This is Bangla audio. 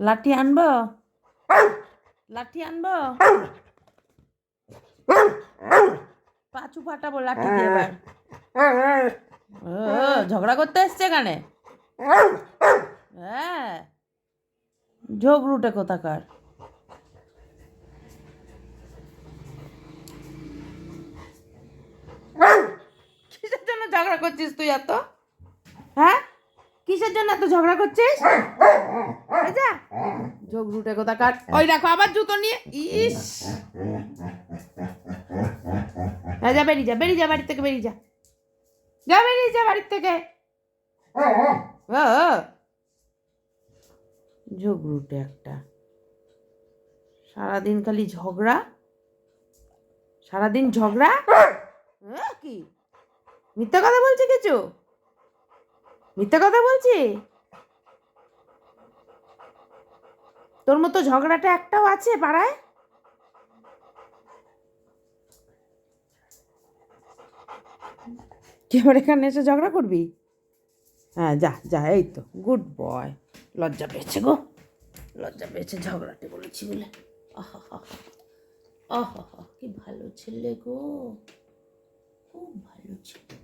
লাঠি আনব? লাঠি আনব? পাঁচু ফাটাবো লাঠি দিয়ে এবার। ঝগড়া করতে এসছে এখানে? হ্যাঁ। ঝগড়ুটে কোথাকার কিসের জন্য ঝগড়া করছিস তুই এত? হ্যাঁ? কিসের জন্য এত ঝগড়া করছিস? যা। ঝগড়ুটে কোথাকার। ওই দেখো, আবার জুতো নিয়ে। ইস। যা, বেরিয়ে যা বেরিয়ে যা থেকে, বেরিয়ে যা। যা, বেরিয়ে যা বাড়ির থেকে। একটা। সারাদিন খালি ঝগড়া? সারাদিন ঝগড়া? কি? মিথ্যা কথা বলছে কিছু? মিথ্যা কথা বলছি? তোর মতো ঝগড়াটা একটাও আছে পাড়ায়? কি আবার এখানে এসে ঝগড়া করবি? হ্যাঁ যা যা, এই তো গুড বয় লজ্জা পেয়েছে গো। লজ্জা পেয়েছে ঝগড়াতে বলেছি বলে। আহা কি ভালো ছেলে গো। খুব ভালো ছেলে।